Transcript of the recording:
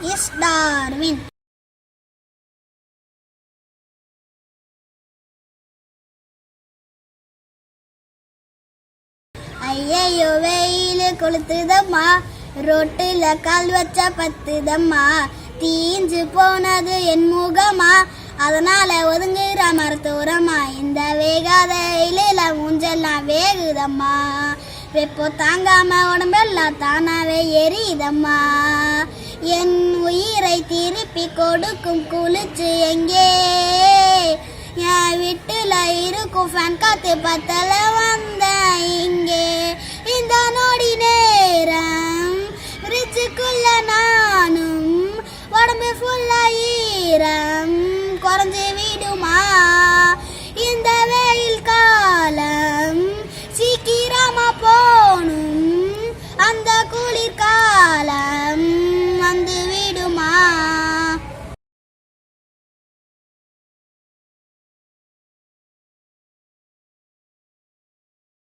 Is Darwin ஐயையோ வெயில் கொளுத்துதம்மா. ரோட்டுல கால் வச்சா பத்துதம்மா. தீஞ்சு போனது என் முகமா. அதனால ஒதுங்குற மருத்துவரம்மா. இந்த வேகாத இலையில மூஞ்செல்லாம் வேகுதம்மா. வெப்போ தாங்காம உடம்பெல்லாம் தானாவே எரியுதம்மா. காப்பி கொடுக்கும் குளிச்சு எங்கே? என் வீட்டுல இருக்கும் ஃபேன் காத்து பத்தல வந்த இங்கே. இந்த நொடி நேரம் ரிச்சுக்குள்ள நானும் உடம்பு ஃபுல்லா ஈரம். குறைஞ்சு விடுமா? இந்த வெயில் காலம் சீக்கிரமா போகணும். அந்த குளிர்கா